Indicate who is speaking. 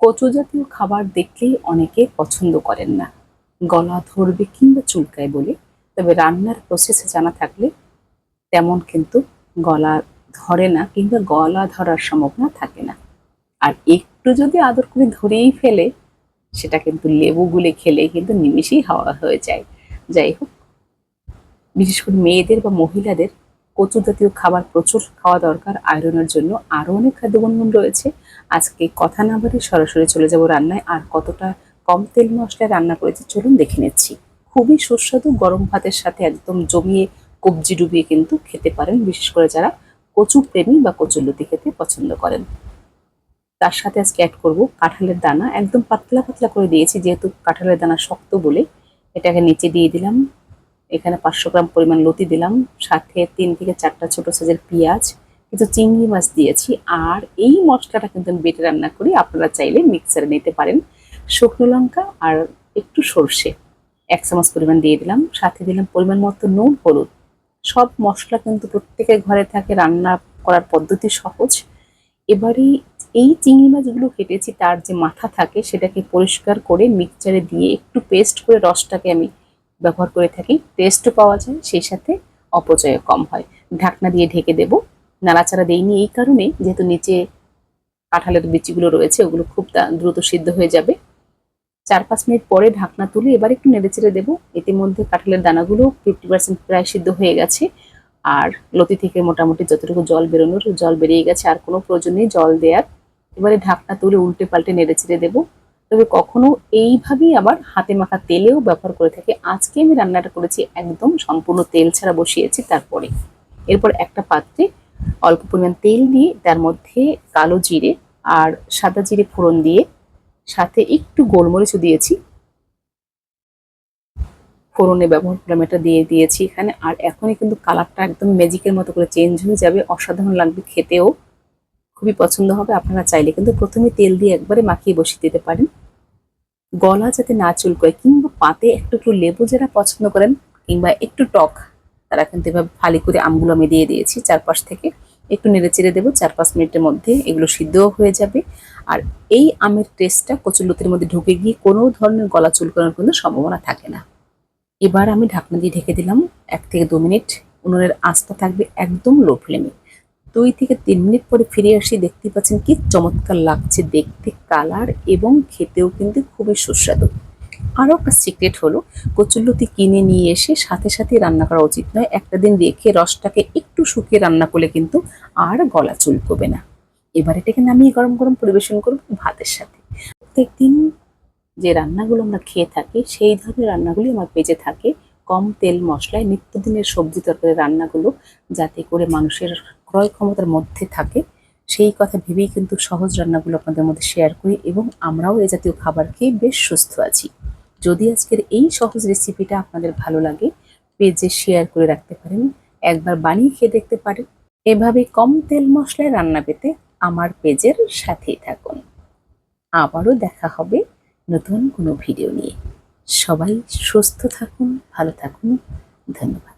Speaker 1: কচু জাতীয় খাবার দেখলেই অনেকে পছন্দ করেন না। গলা ধরবে কিংবা চুলকায় বলে। তবে রান্নার প্রসেসে জানা থাকলে তেমন কিন্তু গলা ধরে না কিংবা গলা ধরার সম্ভাবনা থাকে না। আর একটু যদি আদর করে ধরেই ফেলে, সেটা কিন্তু লেবু গুলে খেলে কিন্তু নিমিষেই হাওয়া হয়ে যায়। যাই হোক, বিশেষ করে মেয়েদের বা মহিলাদের কচু জাতীয় খাবার প্রচুর খাওয়া দরকার, আয়রনের জন্য আরও অনেক খাদ্যগুণগুণ রয়েছে। আজকে কথা না বলে সরাসরি চলে যাব রান্নায়, আর কতটা কম তেল মশলায় রান্না করেছি চলুন দেখে নিচ্ছি। খুবই সুস্বাদু গরম ভাতের সাথে একদম জমিয়ে কবজি ডুবিয়ে কিন্তু খেতে পারেন, বিশেষ করে যারা কচু প্রেমী বা কচুলতি খেতে পছন্দ করেন। তার সাথে আজকে অ্যাড করব কাঁঠালের দানা। একদম পাতলা পাতলা করে দিয়েছি, যেহেতু কাঁঠালের দানা শক্ত বলে এটাকে নিচে দিয়ে দিলাম। এখানে পাঁচশো গ্রাম পরিমাণ লতি দিলাম, সাথে তিন থেকে চারটা ছোট সাইজের পেঁয়াজ কিছু চিংড়ি মাছ দিয়েছি। আর এই মশলাটা কিন্তু আমি বেটে রান্না করি, আপনারা চাইলে মিক্সারে নিতে পারেন। শুকনো লঙ্কা আর একটু সর্ষে, এক চামচ পরিমাণ দিয়ে দিলাম। সাথে দিলাম পরিমাণ মতো নুন, হলুদ। সব মশলা কিন্তু প্রত্যেকের ঘরে থাকে, রান্না করার পদ্ধতি সহজ। এবারে এই চিংড়ি মাছগুলো কেটেছি, তার যে মাথা থাকে, সেটাকে পরিষ্কার করে মিক্সচারে দিয়ে একটু পেস্ট করে রসটাকে আমি ব্যবহার করে থাকি। টেস্টও পাওয়া যায়, সেই সাথে অপচয়ও কম হয়। ঢাকনা দিয়ে ঢেকে দেব। নাড়াচাড়া দেইনি এই কারণে, যেহেতু নিচে কাঁঠালের বিচিগুলো রয়েছে, ওগুলো খুব দ্রুত সিদ্ধ হয়ে যাবে। চার পাঁচ মিনিট পরে ঢাকনা তুলে এবার একটু নেড়েচেড়ে দেবো। ইতিমধ্যে কাঁঠালের দানাগুলো ফিফটি পার্সেন্ট প্রায় সিদ্ধ হয়ে গেছে। আর লতি থেকে মোটামুটি যতটুকু জল বেরোনোর, জল বেরিয়ে গেছে, আর কোনো প্রয়োজন নেই জল দেওয়ার এবারে ঢাকনা তুলে উল্টে পাল্টে নেড়েচেড়ে দেবো। তবে কখনো এইভাবেই আবার হাতে মাখা তেলেও ব্যবহার করে থাকি। আজকে আমি রান্নাটা করেছি একদম সম্পূর্ণ তেল ছাড়া বসিয়েছি তারপরে। এরপর একটা পাত্রে অল্প পরিমাণ তেল দিয়ে তার মধ্যে কালো জিরে আর সাদা জিরে ফোড়ন দিয়ে সাথে একটু গোলমরিচও দিয়েছি। ফোড়নে ব্যবহার করলাম এটা দিয়ে দিয়েছি এখানে। আর এখনই কিন্তু কালারটা একদম ম্যাজিকের মতো করে চেঞ্জ হয়ে যাবে। অসাধারণ লাগবে খেতেও। খুবই পছন্দ হবে, আপনারা চাইলে কিন্তু প্রথমে তেল দিয়ে একবারে মাখিয়ে বসিয়ে দিতে পারেন। গলা যাতে না চুলকয় কিংবা পাতে একটু একটু লেবু যারা পছন্দ করেন কিংবা একটু টক, তারা কিন্তু এভাবে ফালি করে আমগুলো আমি দিয়ে দিয়েছি চারপাশ থেকে। একটু নেড়ে চেড়ে দেবো চার পাঁচ মিনিটের মধ্যে এগুলো সিদ্ধও হয়ে যাবে। আর এই আমের টেস্টটা কচুলতির মধ্যে ঢুকে গিয়ে কোনো ধরনের গলা চুলকানোর কোনো সম্ভাবনা থাকে না। এবার আমি ঢাকনা দিয়ে ঢেকে দিলাম, এক থেকে দু মিনিট। উনুনের আঁচটা থাকবে একদম লো ফ্লেমে। দুই থেকে তিন মিনিট পরে ফিরে আসি দেখতে পাচ্ছেন কি চমৎকার লাগছে দেখতে। কালার এবং খেতেও কিন্তু খুবই সুস্বাদু। আরও একটা সিক্রেট হলো কচুল্লতি কিনে নিয়ে এসে সাথে সাথে রান্না করা উচিত নয়। একটা দিন রেখে রসটাকে একটু শুকিয়ে রান্না করলে কিন্তু আর গলা চুলকবে না। এবার এটাকে নামিয়ে গরম গরম পরিবেশন করব ভাতের সাথে। প্রত্যেকদিন যে রান্নাগুলো আমরা খেয়ে থাকি, সেই ধরনের রান্নাগুলি আমার পেজে থাকে। কম তেল মশলায় নিত্যদিনের সবজি তরকারি রান্নাগুলো, যাতে করে মানুষের ক্রয় ক্ষমতার মধ্যে থাকে, সেই কথা ভেবেই কিন্তু সহজ রান্নাগুলো আপনাদের মধ্যে শেয়ার করি এবং আমরাও এ জাতীয় খাবার খেয়ে বেশ সুস্থ আছি। যদি আজকের এই সহজ রেসিপিটা আপনাদের ভালো লাগে পেজে শেয়ার করে রাখতে পারেন, একবার বানিয়ে খেয়ে দেখতে পারেন। এভাবে কম তেল মশলায় রান্না পেতে আমার পেজের সাথেই থাকুন। আবারও দেখা হবে নতুন কোনো ভিডিও নিয়ে। সবাই সুস্থ থাকুন, ভালো থাকুন, ধন্যবাদ।